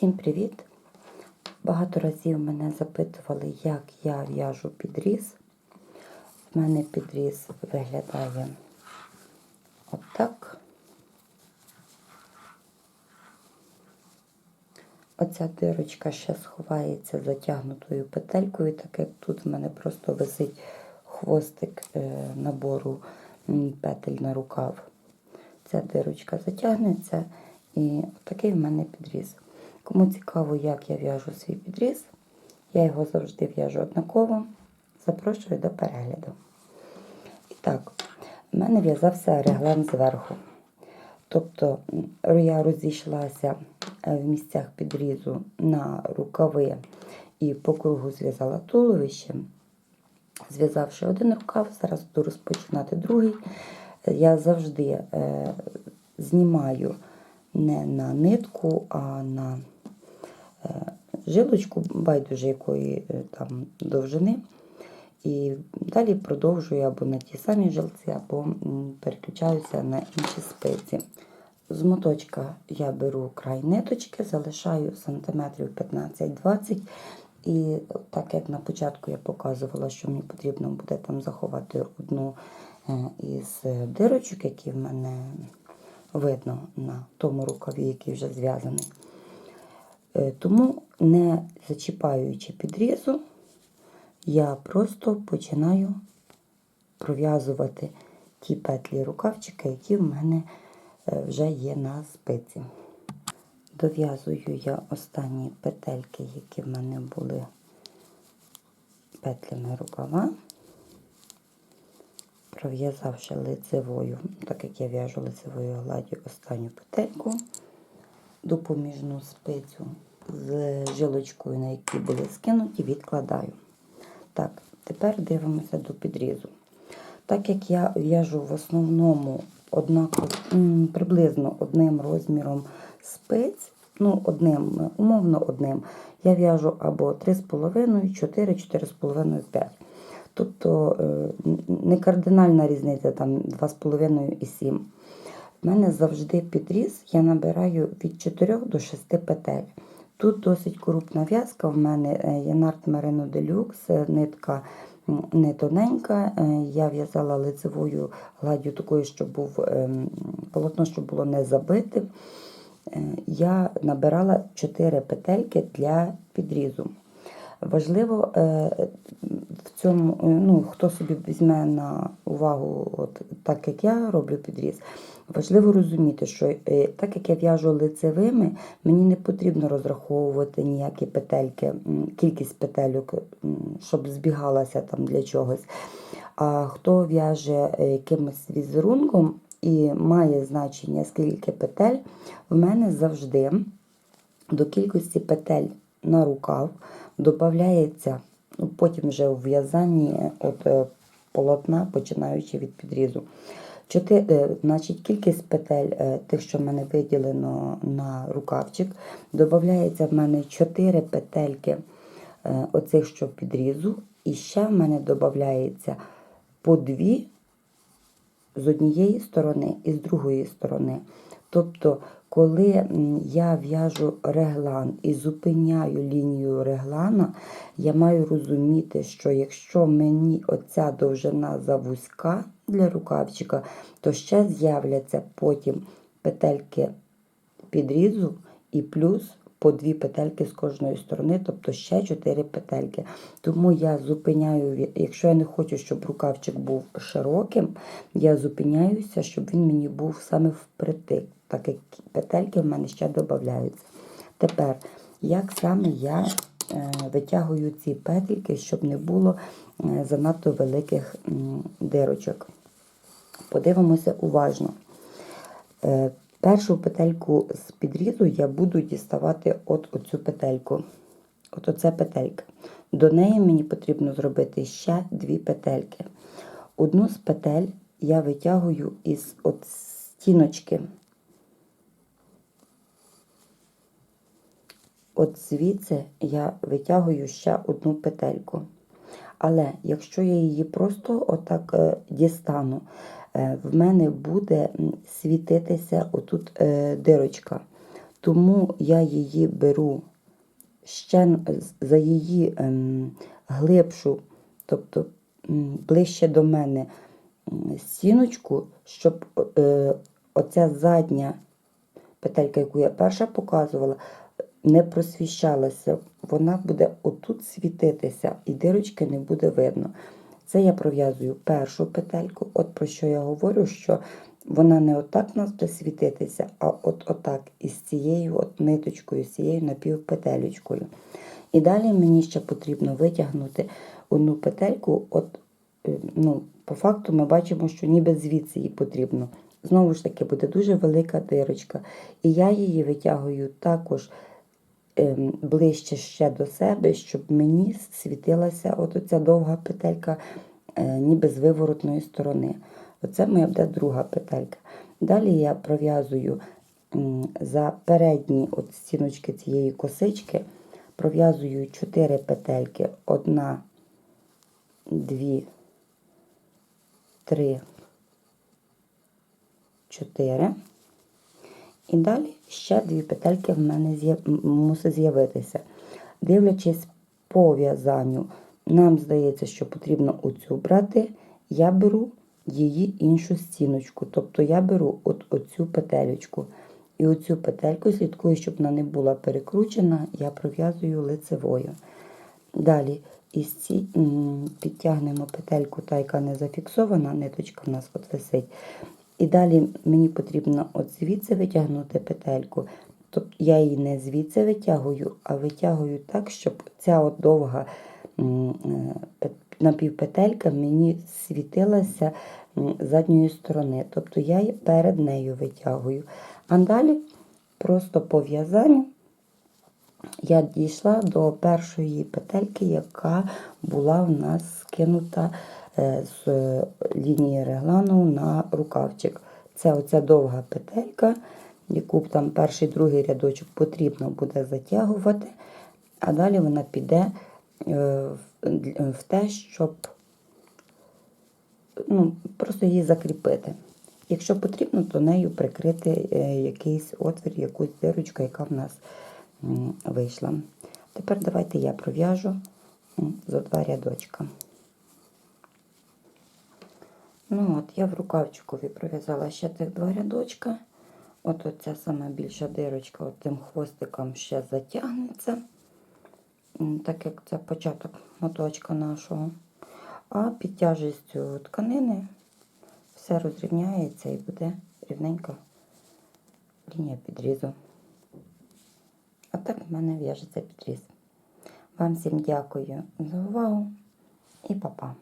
Всім привіт! Багато разів мене запитували, як я в'яжу підріз. В мене підріз виглядає отак. Оця дирочка ще сховається затягнутою петелькою, так як тут в мене просто висить хвостик е, набору петель на рукав. Ця дирочка затягнеться і такий в мене підріз. Кому цікаво, як я в'яжу свій підріз, я його завжди в'яжу однаково. Запрошую до перегляду. І так, в мене в'язався реглан зверху. Тобто я розійшлася е, в місцях підрізу на рукави і по кругу зв'язала туловище. Зв'язавши один рукав, зараз буду розпочинати другий. Я завжди е, знімаю не на нитку, а на жилочку, байдуже якої е, там довжини. І далі продовжую або на ті самі жилці, або переключаюся на інші спиці. З моточка я беру край ниточки, залишаю сантиметрів 15-20. І так як на початку я показувала, що мені потрібно буде там заховати одну е, із дирочок, які в мене видно на тому рукаві, який вже зв'язаний. Е, Тому, не зачіпаючи підрізу, я просто починаю пров'язувати ті петлі рукавчика, які в мене е, вже є на спиці. Дов'язую я останні петельки, які в мене були петлями рукава, пров'язавши лицевою, так як я в'яжу лицевою гладдю останню петельку, допоміжну спицю з жилочкою, на якій були скинуті, відкладаю. Так, тепер дивимося до підрізу. Так як я в'яжу в основному однаково, приблизно одним розміром спиць, ну, одним, умовно одним, я в'яжу або 3,5, 4, 4,5, 5. Тобто е, не кардинальна різниця, там 2,5 і 7. У мене завжди підріз, я набираю від 4 до 6 петель. Тут досить крупна в'язка, в мене е, Янарт Merino Deluxe, нитка не тоненька. Е, Я в'язала лицевою гладдю такою, щоб був ем, полотно, щоб було не забите. Е, Я набирала 4 петельки для підрізу. Важливо е, в цьому, е, ну, хто собі візьме на увагу, от так як я роблю підріз, важливо розуміти, що е, так як я в'яжу лицевими, мені не потрібно розраховувати ніякі петельки, кількість петельок, щоб збігалася там для чогось. А хто в'яже якимось візерунком і має значення, скільки петель, в мене завжди до кількості петель на рукав додається, ну, потім вже у в'язанні от е, полотна, починаючи від підрізу. Чотири, е, значить, кількість петель, е, тих, що в мене виділено на рукавчик, додається в мене 4 петельки оцих, що підрізу, і ще в мене додається по дві з однієї сторони і з другої сторони. Тобто, коли я в'яжу реглан і зупиняю лінію реглана, я маю розуміти, що якщо мені оця довжина завузька для рукавчика, то ще з'являться потім петельки підрізу і плюс по дві петельки з кожної сторони, тобто ще чотири петельки. Тому я зупиняю, якщо я не хочу, щоб рукавчик був широким, я зупиняюся, щоб він мені був саме впритик, так петельки в мене ще додаються. Тепер, як саме я е, витягую ці петельки, щоб не було е, занадто великих дирочок. Подивимося уважно. Е, Першу петельку з підрізу я буду діставати от оцю петельку. От оце петелька. До неї мені потрібно зробити ще дві петельки. Одну з петель я витягую із от стіночки. От звідси я витягую ще одну петельку. Але якщо я її просто отак е, дістану, е, в мене буде світитися отут е, дирочка. Тому я її беру ще за її ем, глибшу, тобто ближче до мене м, стіночку, щоб оця задня петелька, яку я перша показувала, не просвіщалася. Вона буде отут світитися, і дирочки не буде видно. Це я пров'язую першу петельку. От про що я говорю, що вона не отак у нас буде світитися, а от отак із цією от ниточкою, з цією напівпетелечкою. І далі мені ще потрібно витягнути одну петельку. От, е, ну, по факту ми бачимо, що ніби звідси її потрібно. Знову ж таки, буде дуже велика дирочка. І я її витягую також ближче ще до себе, щоб мені світилася от оця довга петелька, е, ніби з виворотної сторони. Оце моя буде друга петелька. Далі я пров'язую за передні от стіночки цієї косички, пров'язую 4 петельки. Одна, дві, три, чотири. І далі ще дві петельки в мене мусить з'явитися. Дивлячись по в'язанню, нам здається, що потрібно оцю брати. Я беру її іншу стіночку. Тобто я беру от оцю петелечку. І оцю петельку слідкую, щоб вона не була перекручена, я пров'язую лицевою. Далі із ці підтягнемо петельку, та яка не зафіксована, ниточка в нас от висить. І далі мені потрібно от звідси витягнути петельку. Тобто я її не звідси витягую, а витягую так, щоб ця от довга е, пет- напівпетелька мені світилася задньої сторони. Тобто я її перед нею витягую. А далі просто по в'язанню я дійшла до першої петельки, яка була в нас скинута з е, лінії реглану на рукавчик. Це оця довга петелька, яку там перший другий рядочок потрібно буде затягувати, а далі вона піде е, в- те, щоб ну, просто її закріпити. Якщо потрібно, то нею прикрити е, якийсь отвір, якусь дирочку, яка в нас вийшла. Тепер давайте я пров'яжу за два рядочка. Ну от, я в рукавчикові пров'язала ще тих два рядочка. От оця сама більша дирочка тим хвостиком ще затягнеться, так як це початок моточка нашого. А під тяжестю тканини все розрівняється і буде рівненька лінія підрізу. А так в мене в'яжеться підріз. Вам всім дякую за увагу і па-па.